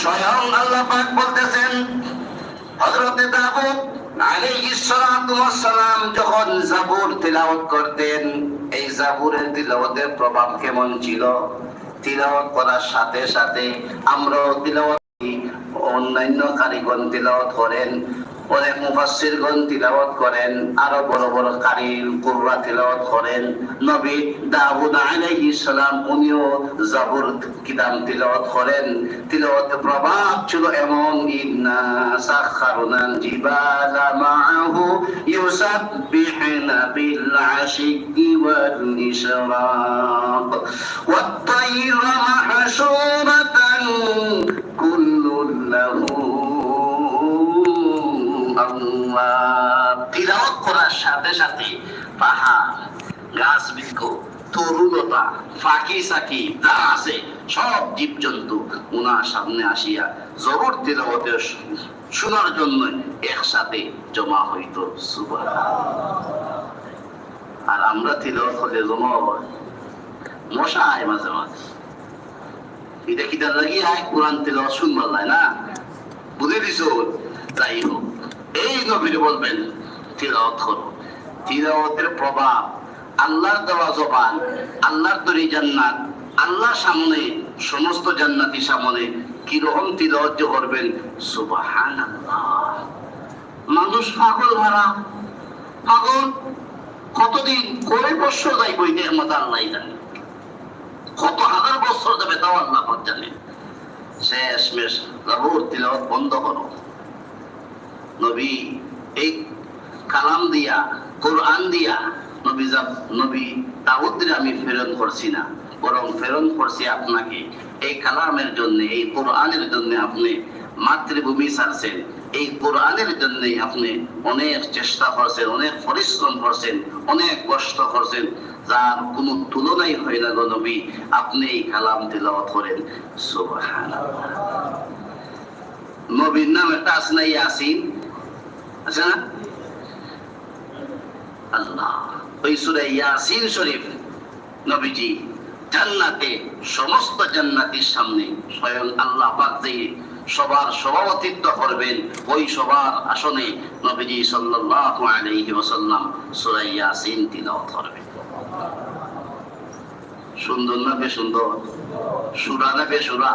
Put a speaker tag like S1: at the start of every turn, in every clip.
S1: স্বয়ং আল্লাহ পাক বলতেছেন আলাইহিস সালাতু ওয়াস সালাম যখন জাবুর করতেন, এই জাবুরের তিলাওয়াতের প্রভাব কেমন ছিল? তিলাওয়াত করার সাথে সাথে আমরাও তিলাওয়াত অন্যান্য কারিগণ তিলাওয়াত করেন। অনেক মুফাসসিরগণ তিলাওয়াত করেন, আরও বড় বড় কারি কুররা তিলাওয়াত করেন। নবী দাউদ আলাইহিস সালাম উনিও জাবুর কিতাব তিলাওয়াত করেন। তিলাওয়াতের প্রভাব ছিল এমন, ইন্না জিবালা বিল আশিকি ওয়াল ইশরাক ওয়াত তাইরা মাহশুরাতান লাহু সাথে সাথে পাহাড়, গাছ বৃক্ষ তরুলতা ফাঁকি সাকি যা আছে, সব জীবজন্তু ওনার সামনে আসিয়া জবর তিলাওয়াতে শোনার জন্য একসাথে জমা হইত সুবাহ। আর আমরা তিলাওয়াত হলে জমা হয় মশা আয় মাঝে মাঝে। এটা কি তার লাগিয়ে আয়, কোরআন তিলাওয়াত শুনবার লাই না? বুঝে দিছো? তাই হোক, এই নবীর বলবেন, তিলাওয়াত করো তিলাওয়াতের প্রভাব, আল্লাহর দেওয়া জবান, আল্লাহর তৈরি জান্নাত, আল্লাহর সামনে, সমস্ত জান্নাতি সামনে কীরকম তিলাওয়াত যে করবেন? সুবহানাল্লাহ। মানুষ পাগল ভাড়া। পাগল কতদিন, কয় বছর যাই বইতে মতো আল্লাহ জানে? কত হাজার বছর যাবে তাও আল্লাহ জানে। শেষ মেশ জাবুর তিলাওয়াত বন্ধ করো। নবী এই কালাম দিয়া কোরআন দিয়া নবী নবী আমি প্রেরণ করছি না, বরং প্রেরণ করছি আপনাকে। এই কালামের জন্য, এই কোরআনের জন্য আপনি মাতৃভূমি ছাড়ছেন। এই কোরআনের জন্য আপনি অনেক চেষ্টা করছেন, অনেক পরিশ্রম করছেন, অনেক কষ্ট করছেন। যার কোনো তুলনাই হয় না গো নবী, আপনি এই কালাম তিলাওয়াত করেন। নবীর নাম একটা আছে না ইয়াসিন? আছে না? আল্লাহ। ওই সুরে ইয়াসিন শরীফ নবীজি জান্নাতে, সমস্ত জান্নাতির সামনে স্বয়ং আল্লাহ পাক যে সবার সভাপতিত্ব করবেন, ওই সবার আসনে নবীজি সাল্লাল্লাহু আলাইহি ওয়াসাল্লাম সূরা ইয়াসিন তিলাওয়াত করবেন। সুন্দর না বে সুন্দর? সুরা না বে সুরা?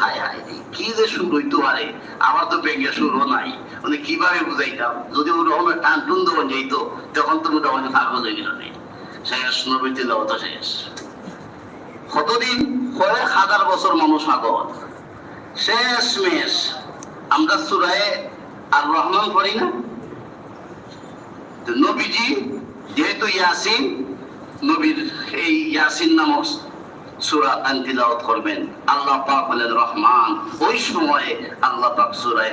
S1: হায় হায়। কি যে সুর হইতে পারে? আমার তো ব্যাঙ্গে সুরও নাই। মানে কীভাবে বুঝাইতাম? যদি ওরকম টান টুন দেওয়া যেত তখন তো মোটামুটি থাকব হয়ে গেল নেই শেষ নবী তিলাওয়াত শেষ। কতদিন? কয়েক হাজার বছর মানুষ আগত। শেষ মেশ আমরা সুরায় আর রহমান করি না নবীজি, যেহেতু ইয়াসিন, নবীর এই ইয়াসিন নামক সূরা তিলাওয়াত করবেন। আল্লাহ পাক হলেন রহমান। ওই সময়ে আল্লাহ পাক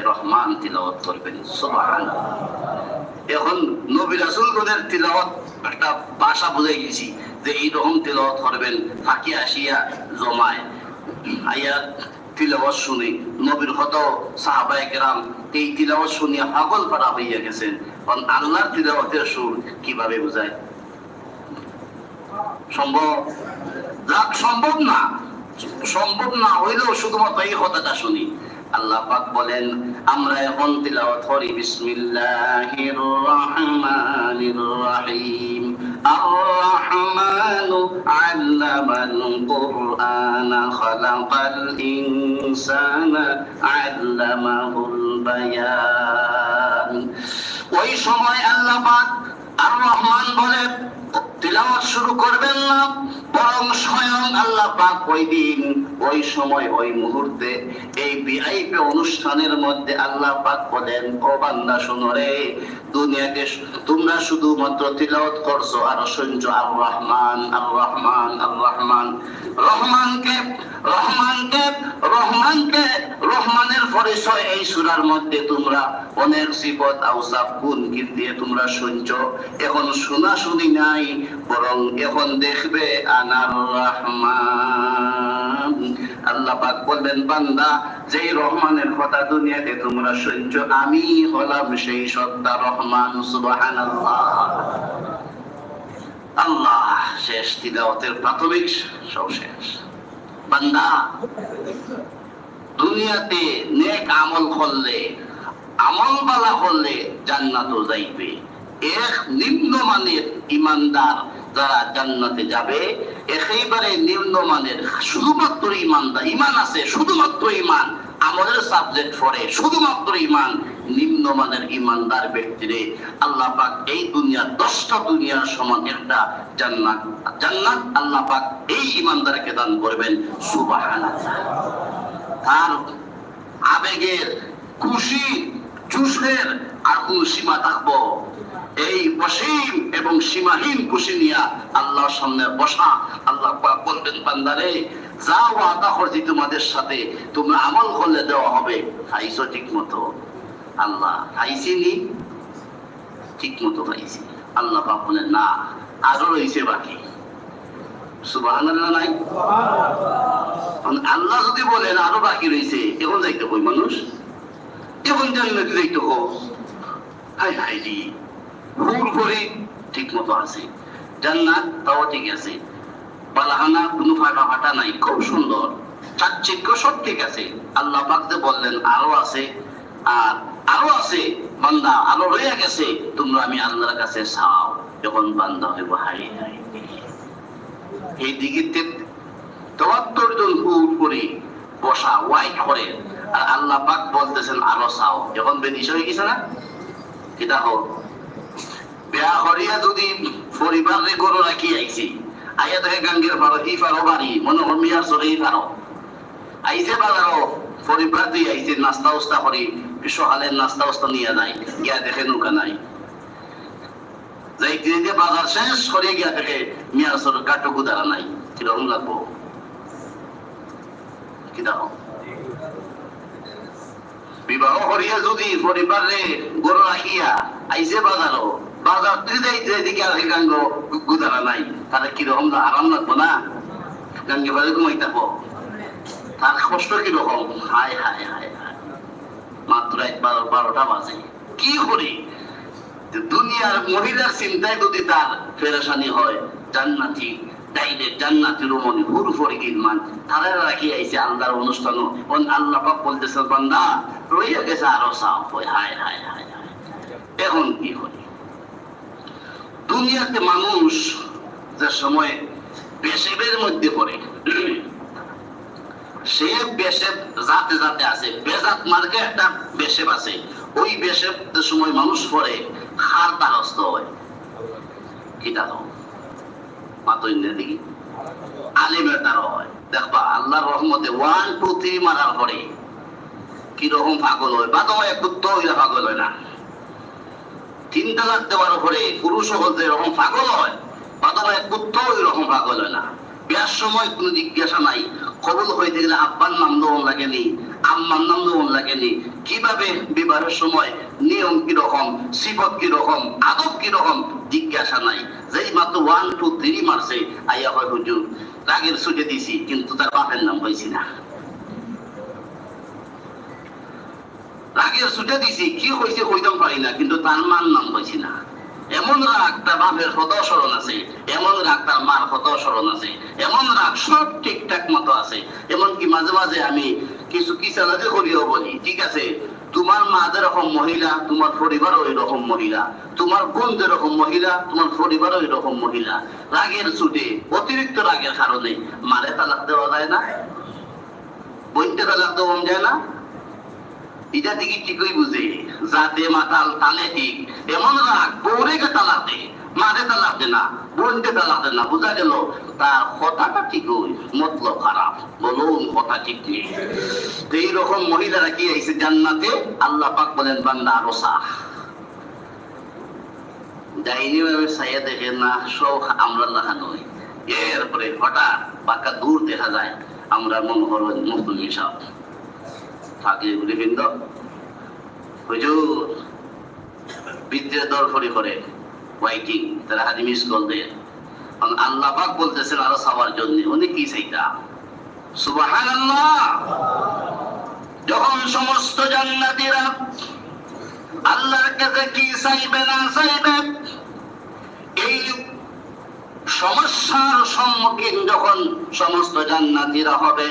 S1: রহমান তিলাওয়াত করবেন। এখন নবী তিলাওয়াত একটা ভাষা বুঝে গেছি যে তিলাওয়াত করবেন আসিয়া জমায়। আয়াত তিলাওয়াত শুনে নবীর হত সাহাবায়ে কেরাম এই তিলাওয়াত শুনিয়া পাগল পাড়া হইয়া গেছেন। কারণ আল্লাহর তিলাওয়াতের সুর কীভাবে বোঝায়? সম্ভব? সম্ভব না। সম্ভব না হইলেও শুধুমাত্র এই কথাটা শুনি। আল্লাহ পাক বলেন, আমরা এখন তিলাওয়াত করি, বিসমিল্লাহির রহমানির রহিম। আর-রহমানু আল্লামাল কুরআনা খালাকাল ইনসানা আল্লামাহুল বায়ান। ওই সময় আল্লাহ পাক আর রহমান বলে তিলাওয়াত শুরু করবেন না, বরং স্বয়ং আল্লাহ পাক ওই দিন, ওই সময়, ওই মুহূর্তে এই বিআইপি অনুষ্ঠানের মধ্যে আল্লাহ পাক বলেন, ও বান্দা, শুনো রে, দুনিয়াতে তোমরা শুধুমাত্র তিলাওয়াত করছ আর শুনছো আর রহমান আর রহমান আর রহমান রহমানকে রহমানকে রহমানকে, রহমানের পরিচয় এই সুরার মধ্যে তোমরা অনেক সিফত আউসাফ গুণ দিয়ে তোমরা শুনছো। এখন শোনা শুনি নাই বরং এখন দেখবে আনার রহমান। আল্লাহ পাক বললেন বান্দা, যেই রহমানের কথা দুনিয়াতে তোমরা শুনছো, আমি হলাম সেই সত্তা রহমান, সুবহানাল্লাহ। আল্লাহ, শেষ তিলাওয়াতের প্রাথমিক সব শেষ বান্দা, দুনিয়াতে নেক আমল করলে, আমল বালা করলে জান্নাত যাইবে। এক নিম্নমানের ইমানদার যারা জান্নাতে যাবে, একেবারে নিম্নমানের শুধুমাত্র ইমানদার, ইমান আছে, শুধুমাত্র ইমান, আমলের সাবজেক্ট পড়ে, শুধুমাত্র ইমান, নিম্নমানের ইমানদার ব্যক্তিরে আল্লাহ পাক এই দুনিয়ার দশটা দুনিয়ার সমান একটা জান্নাত জান্নাত আল্লাহ পাক এই ইমানদারকে দান করবেন, সুবহানাল্লাহ। তার আবেগের খুশি জুসের আর কোন সীমা থাকব। এই অসীম এবং সীমাহীন খুশি নিয়া আল্লাহর সামনে বসা, আল্লাহ বলবেন, বান্দারে যা ওয়াদা করছি তোমাদের সাথে, তোমরা আমল করলে দেওয়া হবে। খাইছো ঠিক মতো আল্লাহ খাইছি নি? ঠিক মতো খাইছি। আল্লাহ পাক বলেন, না, আরও রয়েছে বাকি। সুবহানাল্লাহ নাই? আল্লাহ যদি বলেন, আরও বাকি রয়েছে, এখন যাইতে কই মানুষ? এখন জান্নাতে যাইতে হো হাই হাই ভুল করে ঠিক মতো আছে, জান্নাত তাও ঠিক আছে। কোনো ফাটা ফাটা নাই, খুব সুন্দর। সব ঠিক আছে। আল্লাহ পাক যে বললেন আরও আছে। আর আরও আছে, বান্দা আরও গেছে, তোমরা আমি আল্লাহর কাছে চাও। যখন বান্দা হইব হাই হাই এই দিকে চুয়াত্তর জন হুর করে বসা ওয়াইট করে। আর আল্লাহ পাক বলতেছেন, আরও চাও। যখন বেদিস হয়ে গেছে না কিতা হোক বিয়া করিয়া যদি পরিবারে গরু রাখি আইছি। আইয়া দেখে গাঙ্গের পারো ই পারো বাড়ি, মনে মিয়ার চলে ই পারো আইছে বাজারও পরিবার দিয়ে আইছে, নাস্তা উস্তা করি সকালের নাস্তা উস্তা নিয়ে যায় গিয়া দেখে নৌকা নাই। যাই ধীরে ধীরে বাজার শেষ করে গিয়া দেখে মিয়ার চলে কাটো গুদারা নাই, কীরকম লাগবো? কি দেখো বিবাহ করিয়া যদি পরিবারে গরু রাখিয়া আইসে বাজারও বাজার তুই যাইতে এদিকে আর গাঙ্গ গুদারা নাই, তাহলে কীরকম আরাম লাগবো না? গাঙ্গে বাজে ঘুমাই থাকব। তার কষ্ট কীরকম? হায় হায় হায় হায়। মাত্র একবার বারোটা বাজে। কি করি? দুনিয়ার মহিলার চিন্তায় যদি তার ফেরাসানি হয়, জান্নাতি ডাইরে জান্নাতি রমণী হুর ফরে গিলমান তারা রাখি আইছে আল্লাহর অনুষ্ঠান আল্লাহ পাক বলতেছে বান্দা রইয়া গেছে আরও সাফ হয় হায় হায় হায় হায়। এখন কি করি? দুনিয়াতে মানুষ যে সময় পেশেবের মধ্যে পড়ে, সে বেশেব জাতে জাতে আছে। বেজাত মার্কে একটা বেশেব আছে। ওই বেশেব সময় মানুষ পড়ে, খার দ্বারস্থ হয়। কিটা তো মাতই দেখি। আলিমের দ্বারা হয়। দেখবা, আল্লাহর রহমতে ওয়ান টু থ্রি মারার পরে কীরকম পাগল হয়? বা তোমার একটু তো পাগল হয় না? তিন তালাক দেওয়ার পরে পুরুষ হতে এরকম পাগল হয়? বা তোমার একটু তো এরকম পাগল হয় না? বিয়ার সময় কোনো জিজ্ঞাসা নাই। কবল হইতে গেলে আব্বার নাম দেওয়ান লাগেনি আম্মার নাম দেওয়ান লাগেনি কীভাবে বিবাহের সময় নিয়ম কীরকম, সিফত কীরকম, আদব কীরকম, জিজ্ঞাসা নাই। যেই মাত্র ওয়ান টু থ্রি মারছে আইয়া হয় হুজুর, রাগের ছুটে দিছি, কিন্তু তার বাপের নাম হয়েছি না। রাগের ছুটে দিছি, কি হয়েছে কইতাম পারি না, কিন্তু তার মার নাম হয়েছি না। এমন রাগ তার বাপের হত স্মরণ আছে, এমন রাগ তার মার হত স্মরণ আছে, এমন রাগ সব ঠিকঠাক মতো আছে। এমনকি মাঝে মাঝে আমি কিছু কিসালাতে করিও বলি, ঠিক আছে, তোমার মা যেরকম মহিলা, তোমার পরিবারও এরকম মহিলা, তোমার বোন যেরকম মহিলা, তোমার পরিবারও এরকম মহিলা। রাগের ছুটে, অতিরিক্ত রাগের কারণে মারে তালাক দেওয়া যায় না বইনতে তালাক দেওয়া যায় না এটা দেখি ঠিকই বুঝে। যাতে মাতাল তালে ঠিক। এমন রাগ মারে তালাক না, বোনকে তালাক দে না, বোঝা গেল? তার কথাটা ঠিক খারাপ। বলুন, কথা ঠিক নেই তো এইরকম মহিলারা কি আইছে জান্নাতে? আল্লাহ পাক বলেন, বান্দা ডাইনি ভাবে সাইয়া দেখে না, সব আমরা লাগানো এরপরে হঠাৎ বাঁকা দূর দেখা যায়, আমরা মনে করো মুসলিম থাকলে ঘুরে বৃন্দ হুজুর, বিদ্যের দরফরি করে, ওয়াইটিং, তারা হাজি মিস কল আল্লাহ পাক বলতেছেন আরও সবার জন্য, উনি কি চাইতা সুবাহান যখন সমস্ত জান্নাতীরা আল্লাহর কাছে কি চাইবে, না চাইবে, এই সমস্যার সম্মুখীন যখন সমস্ত জান্নাতীরা হবে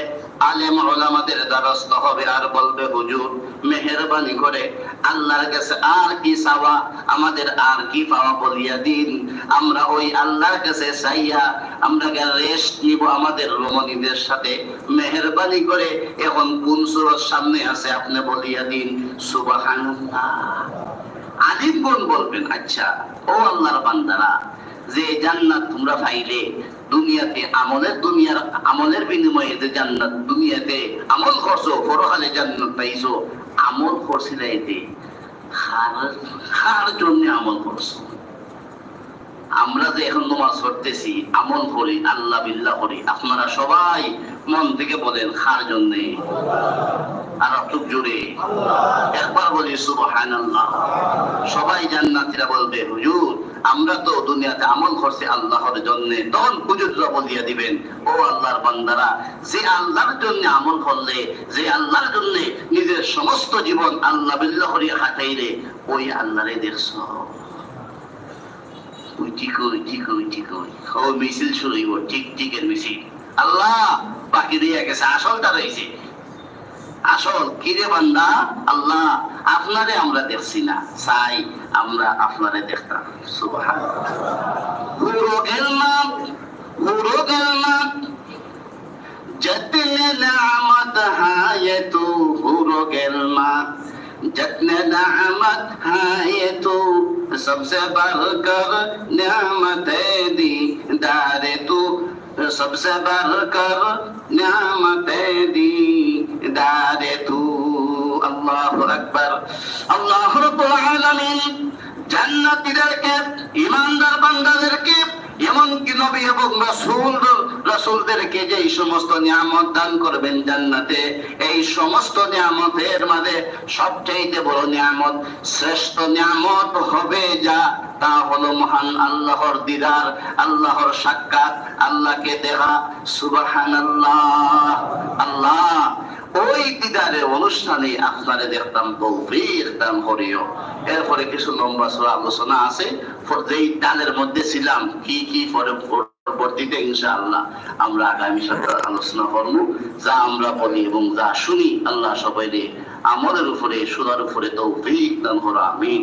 S1: আলেম ওলামাদের দ্বারস্থ হবে আর বলবে, হুজুর, মেহরবানি করে আল্লাহর কাছে আর কি চাওয়া? আমাদের আর কি পাওয়া বলিয়া দিন? আমরা ওই আল্লাহর কাছে চাইয়া আমরা রেস্ট নিব আমাদের রমণীদের সাথে। মেহরবানি করে এখন কোন সুরত সামনে আছে আপনি বলিয়া দিন? সুবহানাল্লাহ। আলিম কোন বলবেন আচ্ছা ও আল্লাহর বান্দারা যে জান্নাত তোমরা পাইলে, দুনিয়াতে আমলের দুনিয়ার আমলের বিনিময়ে যে জান্নাত, দুনিয়াতে আমল করছ পরকালে জান্নাত পাইছো, আমল করছিলে এতে খার জন্য আমল করছ। আমরা যে এখন নমাজ পড়তেছি, আমল করি, আল্লাহ বিল্লাহ করি, আপনারা সবাই মন থেকে বলেন খার জন্যে। আর একটু জোরে একবার বলি, সুবহানাল্লাহ। সবাই জান্নাতীরা বলবে, হুজুর আমরা তো দুনিয়াতে আমল করছি আল্লাহর জন্য। তখন হুজুররা বলিয়া দিবেন, ও আল্লাহর বান্দারা, যে আল্লাহর জন্য আমল করলে, যে আল্লাহর জন্য নিজের সমস্ত জীবন আল্লাহ বিল্লাহ করিয়া ওই ঠিক ওই ঠিক ওই ঠিক ওই ও মিছিল ঠিক, ঠিকের মিছিল। আল্লাহ, বাকি দিয়ে গেছে, আসলটা রয়েছে আসল, কিরে বান্দা? আল্লাহ আপনারে আমরা দেখছি না চাই আমরা আপনারে দেখতাম সুবাহান রোগের নাম রোগের নাম যতনে নামত হায় তো রোগের নাম جتنے نعمت ہے یہ تو سب سے بڑھ کر نعمت دی دار تو سب سے بڑھ کر نعمت دی دار تو আল্লাহু সমস্ত নিয়ামত দান করবেন জান্নাতে, এই সমস্ত নিয়ামতের মাঝে সবচেয়ে বড় নিয়ামত, শ্রেষ্ঠ নিয়ামত হবে যা তা হলো মহান আল্লাহর দিদার, আল্লাহর সাক্ষাৎ, আল্লাহকে দেখা। সুবহানাল্লাহ। আল্লাহ, ওই দিদারের অনুষ্ঠানে আপনারে দেখতাম তৌফিক দান করিও। এরপরে কিছু লম্বা সরা আলোচনা আছে যেই দানের মধ্যে ছিলাম, কি কি পরে পরবর্তীতে ইনশাআল্লাহ আমরা আগামী সপ্তাহে আলোচনা করব। যা আমরা বলি এবং যা শুনি, আল্লাহ সবাই আমাদের উপরে সোনার উপরে তৌফিক দান করো, আমিন।